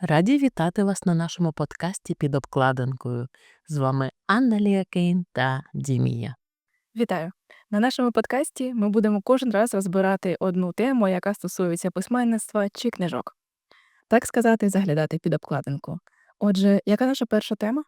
Раді вітати вас на нашому подкасті під обкладинкою. З вами Анна Ліакейн та Дімія. Вітаю! На нашому подкасті ми будемо кожен раз розбирати одну тему, яка стосується письменництва чи книжок. Так сказати, заглядати під обкладинку. Отже, яка наша перша тема?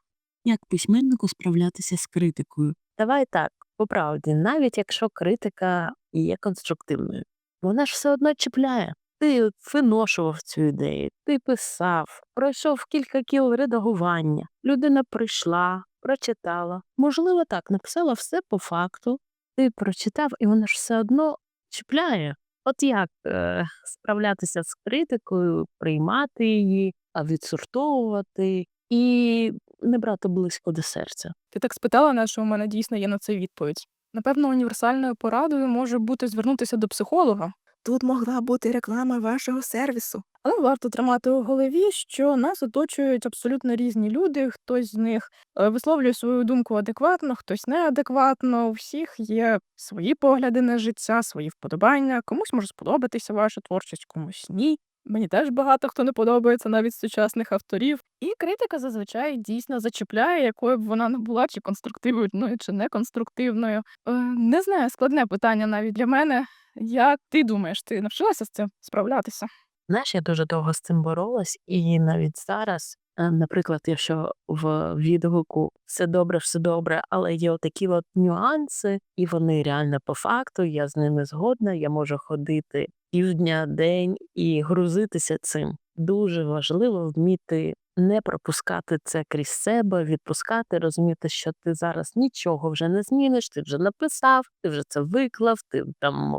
Як письменнику справлятися з критикою? Давай так, по правді, навіть якщо критика є конструктивною, вона ж все одно чіпляє. Ти виношував цю ідею, ти писав, пройшов кілька кіл редагування. Людина прийшла, прочитала. Можливо, так, написала все по факту. Ти прочитав, і вона ж все одно чіпляє. От як е, справлятися з критикою, приймати її, відсортовувати і не брати близько до серця. Ти так спитала, на що у мене дійсно є на це відповідь. Напевно, універсальною порадою може бути звернутися до психолога. Тут могла бути реклама вашого сервісу. Але варто тримати у голові, що нас оточують абсолютно різні люди. Хтось з них е, висловлює свою думку адекватно, хтось неадекватно. У всіх є свої погляди на життя, свої вподобання. Комусь може сподобатися ваша творчість, комусь ні. Мені теж багато хто не подобається навіть сучасних авторів. І критика зазвичай дійсно зачіпляє, якою б вона не була, чи конструктивною, чи неконструктивною. Е, не знаю, складне питання навіть для мене. Як ти думаєш, ти навчилася з цим справлятися? Знаєш, я дуже довго з цим боролась, і навіть зараз, наприклад, якщо в відгуку все добре, все добре, але є отакі от нюанси, і вони реально по факту, я з ними згодна, я можу ходити півдня, день і грузитися цим. Дуже важливо вміти не пропускати це крізь себе, відпускати, розуміти, що ти зараз нічого вже не зміниш, ти вже написав, ти вже це виклав, ти там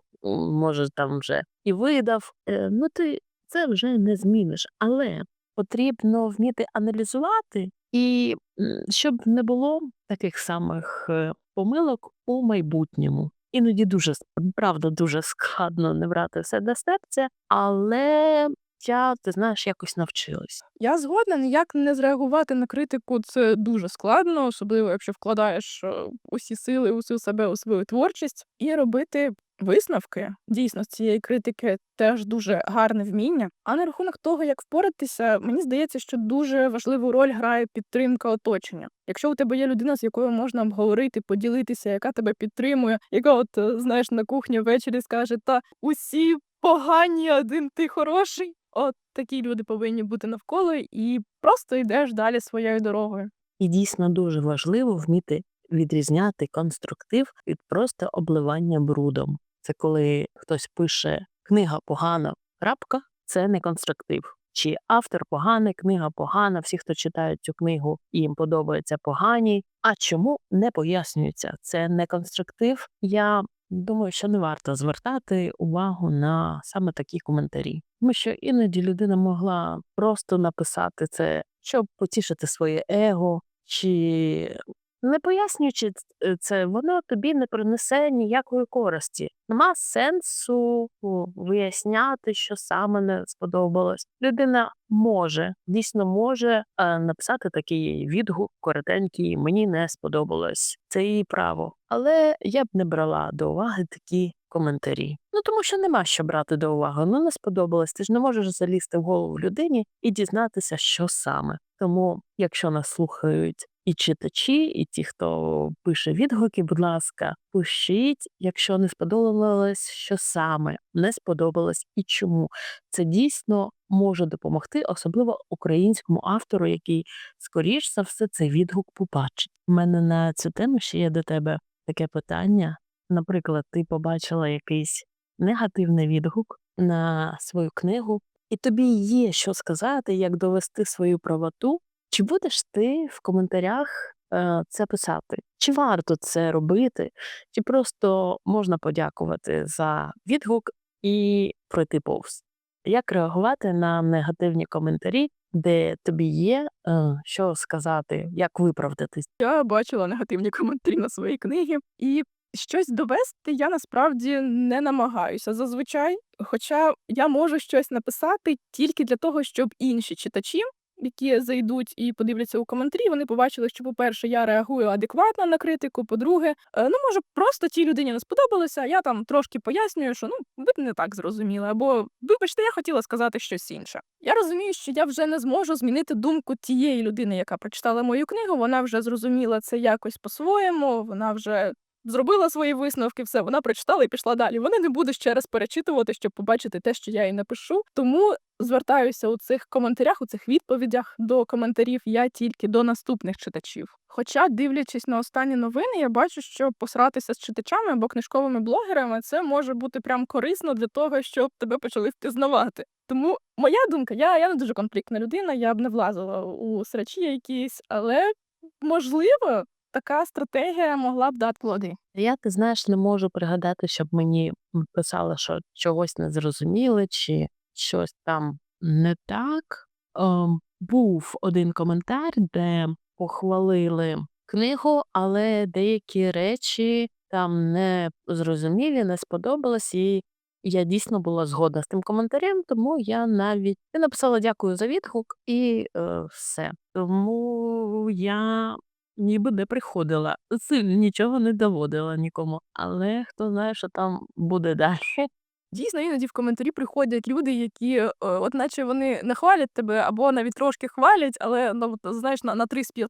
може там вже і видав. Е, Ну ти це вже не зміниш, але потрібно вміти аналізувати, і щоб не було таких самих е, помилок у майбутньому. Іноді дуже правда дуже складно не брати все до серця, але я, ти знаєш, якось навчилась. Я згодна, ніяк не зреагувати на критику це дуже складно, особливо якщо вкладаєш е, усі сили, усю себе у свою творчість, і робити висновки дійсно з цієї критики теж дуже гарне вміння. А на рахунок того, як впоратися, мені здається, що дуже важливу роль грає підтримка оточення. Якщо у тебе є людина, з якою можна обговорити, поділитися, яка тебе підтримує, яка от е, знаєш на кухні ввечері скаже, та усі погані, один ти хороший. От такі люди повинні бути навколо, і просто йдеш далі своєю дорогою. І дійсно дуже важливо вміти відрізняти конструктив від просто обливання брудом. Це коли хтось пише книга погана, крапка, це не конструктив. Чи автор поганий, книга погана, всі, хто читають цю книгу, їм подобається погані. А чому не пояснюється? Це не конструктив. Я думаю, що не варто звертати увагу на саме такі коментарі. Тому що іноді людина могла просто написати це, щоб потішити своє его, чи не пояснюючи е, це, воно тобі не принесе ніякої користі. Нема сенсу виясняти, що саме не сподобалось. Людина може, дійсно може е, написати такий відгук коротенький, мені не сподобалось. Це її право. Але я б не брала до уваги такі коментарі. Ну тому що нема що брати до уваги. Ну не сподобалось. Ти ж не можеш залізти в голову людині і дізнатися, що саме. Тому, якщо нас слухають і читачі, і ті, хто пише відгуки, будь ласка, пишіть, якщо не сподобалось, що саме не сподобалось і чому. Це дійсно може допомогти, особливо українському автору, який, скоріш за все, цей відгук побачить. У мене на цю тему ще є до тебе таке питання. Наприклад, ти побачила якийсь негативний відгук на свою книгу, і тобі є що сказати, як довести свою правоту. Чи будеш ти в коментарях е, це писати? Чи варто це робити, чи просто можна подякувати за відгук і пройти повз? Як реагувати на негативні коментарі, де тобі є е, що сказати, як виправдатись? Я бачила негативні коментарі на свої книги, і щось довести я насправді не намагаюся зазвичай. Хоча я можу щось написати тільки для того, щоб інші читачі які зайдуть і подивляться у коментарі, вони побачили, що, по-перше, я реагую адекватно на критику. По-друге, е, ну може, просто тій людині не сподобалося. Я там трошки пояснюю, що ну ви не так зрозуміли, або вибачте, я хотіла сказати щось інше. Я розумію, що я вже не зможу змінити думку тієї людини, яка прочитала мою книгу. Вона вже зрозуміла це якось по-своєму. Вона вже зробила свої висновки, все, вона прочитала і пішла далі. Вона не буде ще раз перечитувати, щоб побачити те, що я їй напишу. Тому звертаюся у цих коментарях, у цих відповідях до коментарів я тільки до наступних читачів. Хоча, дивлячись на останні новини, я бачу, що посратися з читачами або книжковими блогерами це може бути прям корисно для того, щоб тебе почали впізнавати. Тому моя думка, я, я не дуже конфліктна людина, я б не влазила у срачі якісь, але можливо, така стратегія могла б дати плоди. Я, ти знаєш, не можу пригадати, щоб мені писали, що чогось не зрозуміли, чи щось там не так. Ем, був один коментар, де похвалили книгу, але деякі речі там не зрозумілі, не сподобалось, і я дійсно була згодна з тим коментарем, тому я навіть я написала дякую за відгук і е, все. Тому я ніби не приходила. Сильно нічого не доводила нікому. Але хто знає, що там буде далі. Дійсно, іноді в коментарі приходять люди, які, е, от наче вони не хвалять тебе, або навіть трошки хвалять, але ну, знаєш, на, 3 з 5,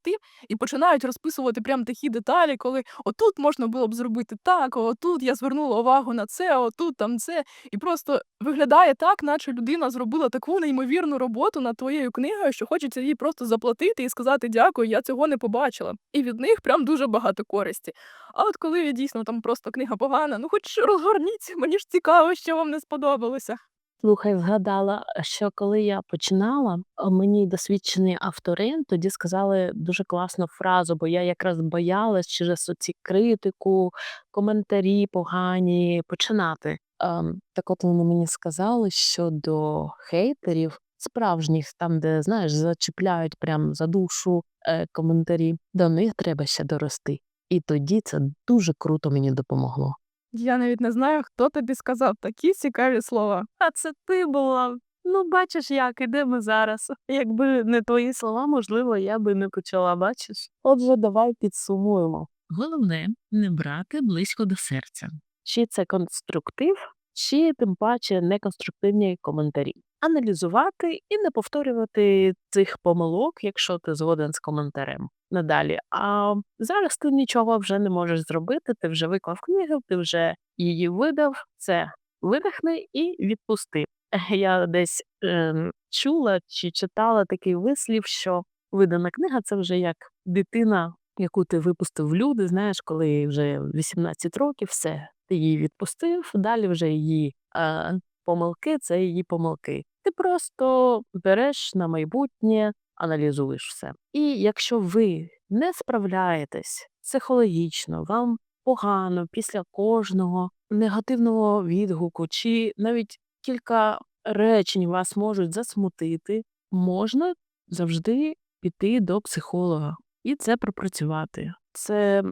і починають розписувати прям такі деталі, коли отут можна було б зробити так, отут я звернула увагу на це, отут там це. І просто виглядає так, наче людина зробила таку неймовірну роботу над твоєю книгою, що хочеться їй просто заплатити і сказати дякую, я цього не побачила. І від них прям дуже багато користі. А от коли дійсно там просто книга погана, ну хоч розгорніться, мені ж цікаво, що вам не сподобалося. Слухай, згадала, що коли я починала, мені досвідчені автори тоді сказали дуже класну фразу, бо я якраз боялась через оці критику, коментарі погані починати. Ем, так от вони мені сказали, що до хейтерів справжніх, там, де знаєш, зачіпляють прям за душу е, коментарі, до них треба ще дорости. І тоді це дуже круто мені допомогло. Я навіть не знаю, хто тобі сказав такі цікаві слова. А це ти була. Ну, бачиш, як іде ми зараз. Якби не твої слова, можливо, я би не почала, бачиш. Отже, давай підсумуємо. Головне не брати близько до серця. Чи це конструктив, чи тим паче неконструктивні коментарі. Аналізувати і не повторювати цих помилок, якщо ти згоден з коментарем. Надалі. А зараз ти нічого вже не можеш зробити. Ти вже виклав книгу, ти вже її видав. Це видихни і відпусти. Я десь ем, чула чи читала такий вислів, що видана книга це вже як дитина, яку ти випустив в люди. Знаєш, коли вже 18 років, все, ти її відпустив. Далі вже її е, помилки це її помилки. Ти просто береш на майбутнє, аналізуєш все. І якщо ви не справляєтесь психологічно, вам погано після кожного негативного відгуку, чи навіть кілька речень вас можуть засмутити, можна завжди піти до психолога і це пропрацювати. Це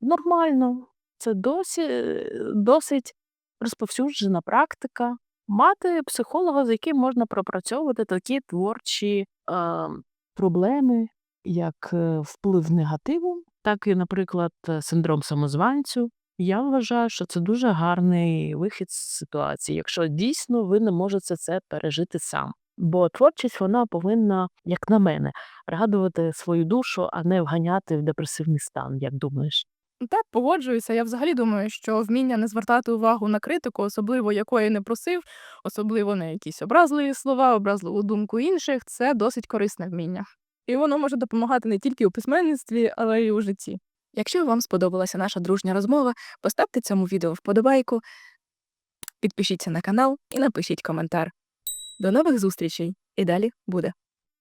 нормально, це досі, досить розповсюджена практика. Мати психолога, з яким можна пропрацьовувати такі творчі е, проблеми, як е, вплив негативу, так і, наприклад, е, синдром самозванцю. Я вважаю, що це дуже гарний вихід з ситуації, якщо дійсно ви не можете це пережити сам. Бо творчість вона повинна, як на мене, радувати свою душу, а не вганяти в депресивний стан, як думаєш. Так, погоджуюся. Я взагалі думаю, що вміння не звертати увагу на критику, особливо якої не просив, особливо на якісь образливі слова, образливу думку інших, це досить корисне вміння. І воно може допомагати не тільки у письменництві, але й у житті. Якщо вам сподобалася наша дружня розмова, поставте цьому відео вподобайку, підпишіться на канал і напишіть коментар. До нових зустрічей! І далі буде.